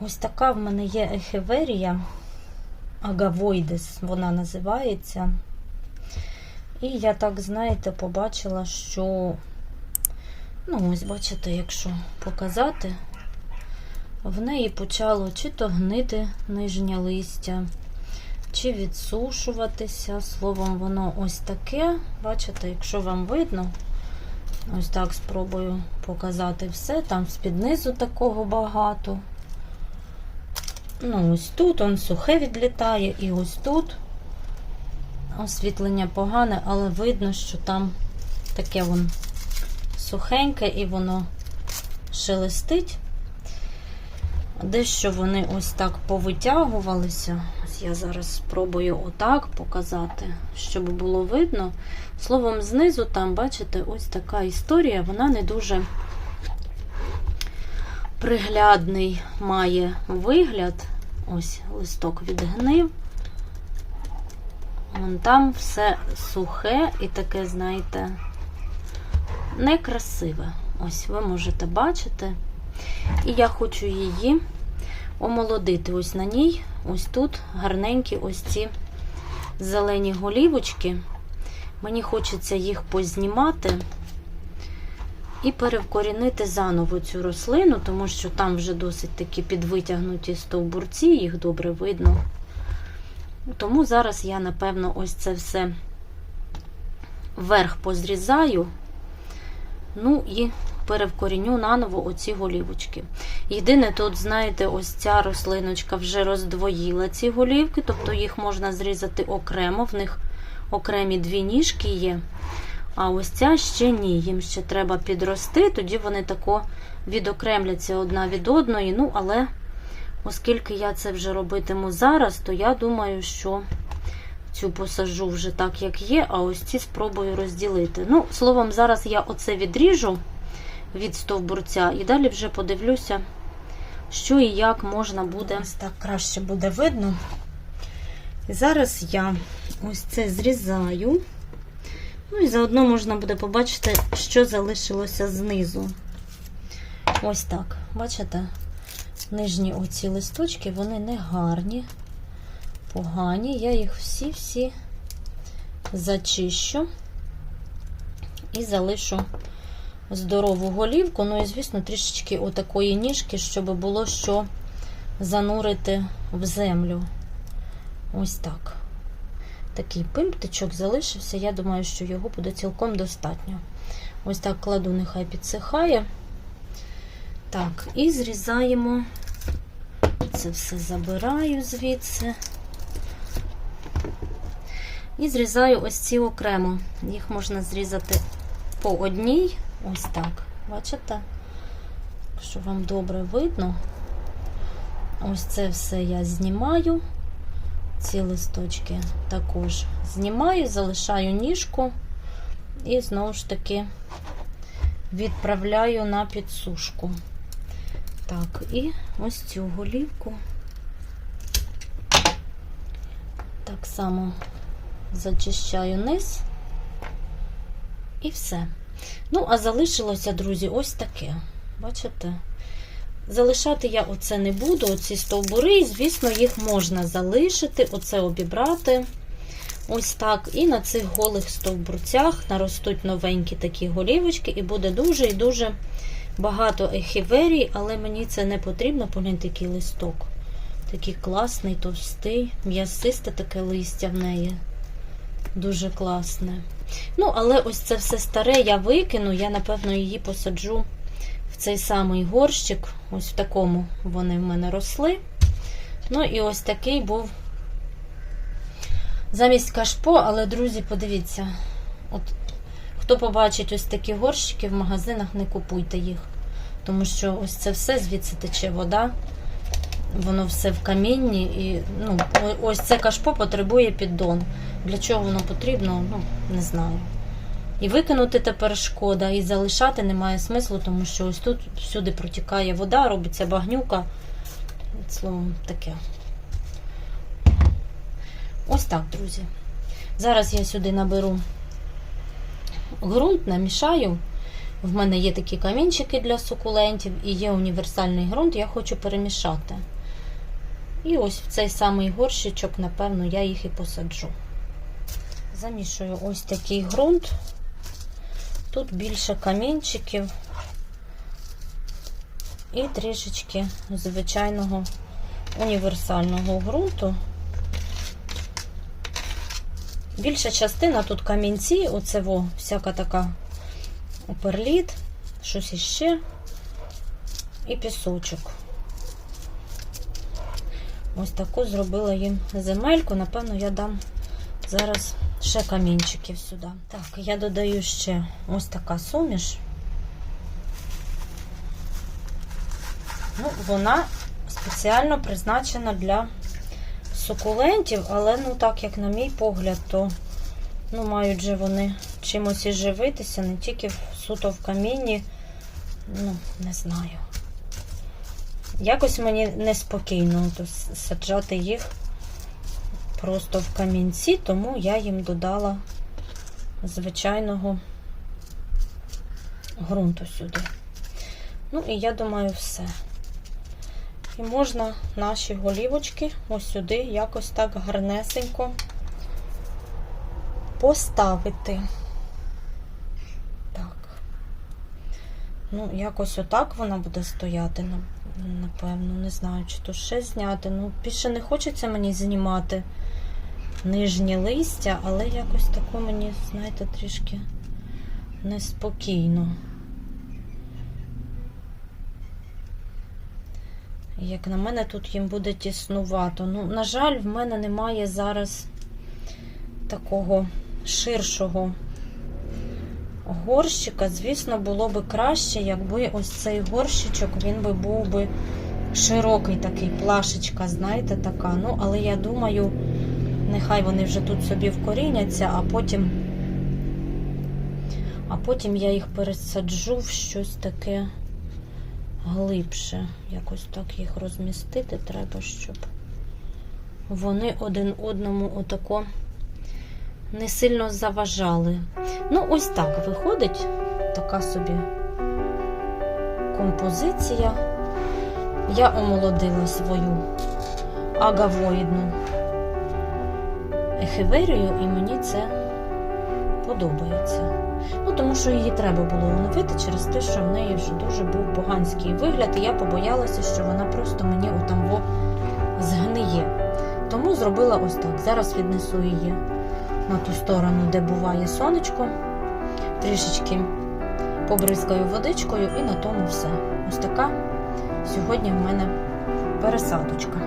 Ось така в мене є ехеверія агавоїдес, вона називається. І я так, знаєте, побачила, що, ну, ось бачите, якщо показати, в неї почало чи то гнити нижнє листя, чи відсушуватися. Словом, воно ось таке. Бачите, якщо вам видно, ось так спробую показати все. Там з-під низу такого багато. Ну, ось тут он сухе відлітає, і ось тут освітлення погане, але видно, що там таке вон сухеньке і воно шелестить. Дещо вони ось так повитягувалися. Ось я зараз спробую отак показати, щоб було видно. Словом, знизу там, бачите, ось така історія, вона не дуже приглядний має вигляд. Ось листок відгнив. Вон там все сухе і таке, знаєте, некрасиве. Ось ви можете бачити. І я хочу її омолодити. Ось на ній, ось тут гарненькі ось ці зелені голівочки. Мені хочеться їх познімати і перевкорінити заново цю рослину, тому що там вже досить такі підвитягнуті стовбурці, їх добре видно. Тому зараз я, напевно, ось це все вверх позрізаю, ну і перевкоріню наново оці голівочки. Єдине, тут, знаєте, ось ця рослиночка вже роздвоїла ці голівки, тобто їх можна зрізати окремо, в них окремі дві ніжки є. А ось ця ще ні. Їм ще треба підрости, тоді вони тако відокремляться одна від одної. Ну, але оскільки я це вже робитиму зараз, то я думаю, що цю посажу вже так, як є, а ось ці спробую розділити. Ну, словом, зараз я оце відріжу від стовбурця і далі вже подивлюся, що і як можна буде. Ось так краще буде видно. І зараз я ось це зрізаю. Ну і заодно можна буде побачити, що залишилося знизу. Ось так. Бачите? Нижні оці листочки, вони не гарні, погані. Я їх всі-всі зачищу і залишу здорову голівку. Ну і, звісно, трішечки отакої ніжки, щоб було що занурити в землю. Ось так такий пимптичок залишився. Я думаю, що його буде цілком достатньо. Ось так кладу, нехай підсихає. Так, і зрізаємо. Це все забираю звідси. І зрізаю ось ці окремо. Їх можна зрізати по одній. Ось так. Бачите? Що вам добре видно. Ось це все я знімаю ці листочки також знімаю, залишаю ніжку і знову ж таки відправляю на підсушку. Так, і ось цю голівку так само зачищаю низ і все. Ну, а залишилося, друзі, ось таке. Бачите? Залишати я оце не буду, оці стовбури, і, звісно, їх можна залишити, оце обібрати. Ось так. І на цих голих стовбурцях наростуть новенькі такі голівочки, і буде дуже і дуже багато ехіверій, але мені це не потрібно, погляньте, такий листок. Такий класний, товстий, м'ясисте таке листя в неї. Дуже класне. Ну, але ось це все старе я викину, я, напевно, її посаджу цей самий горщик. Ось в такому вони в мене росли. Ну і ось такий був замість кашпо, але, друзі, подивіться, от хто побачить ось такі горщики в магазинах, не купуйте їх. Тому що ось це все звідси тече вода, воно все в камінні. І ну, ось це кашпо потребує піддон. Для чого воно потрібно, ну, не знаю. І викинути тепер шкода, і залишати немає смислу, тому що ось тут всюди протікає вода, робиться багнюка. Словом, таке. Ось так, друзі. Зараз я сюди наберу ґрунт, намішаю В мене є такі камінчики для сукулентів і є універсальний ґрунт, я хочу перемішати. І ось в цей самий горщичок, напевно, я їх і посаджу. Замішую ось такий ґрунт. Тут більше камінчиків і трішечки звичайного універсального ґрунту. Більша частина тут камінці, оце во, всяка така перліт, щось іще і пісочок. Ось таку зробила їм земельку. Напевно, я дам зараз ще камінчиків сюди. Так, я додаю ще ось така суміш. Ну, вона спеціально призначена для сукулентів, але, ну так, як на мій погляд, то ну, мають же вони чимось і живитися, не тільки в- суто в камінні. Ну, не знаю. Якось мені неспокійно саджати їх просто в камінці, тому я їм додала звичайного ґрунту сюди. Ну і я думаю, все. І можна наші голівочки ось сюди якось так гарнесенько поставити. Так. Ну, якось отак вона буде стояти, на- напевно. Не знаю, чи то ще зняти. Ну, більше не хочеться мені знімати нижнє листя, але якось тако мені, знаєте, трішки неспокійно. Як на мене, тут їм буде тіснувато. Ну, на жаль, в мене немає зараз такого ширшого горщика. Звісно, було би краще, якби ось цей горщичок він би був би широкий такий, плашечка, знаєте, така. Ну, але я думаю, нехай вони вже тут собі вкоріняться, а потім, а потім я їх пересаджу в щось таке глибше. Якось так їх розмістити треба, щоб вони один одному отако не сильно заважали. Ну, ось так виходить така собі композиція. Я омолодила свою агавоїдну ехеверію, і мені це подобається. Ну, тому що її треба було оновити через те, що в неї вже дуже був поганський вигляд, і я побоялася, що вона просто мені отам во згниє. Тому зробила ось так. Зараз віднесу її на ту сторону, де буває сонечко. Трішечки побризкаю водичкою і на тому все. Ось така сьогодні в мене пересадочка.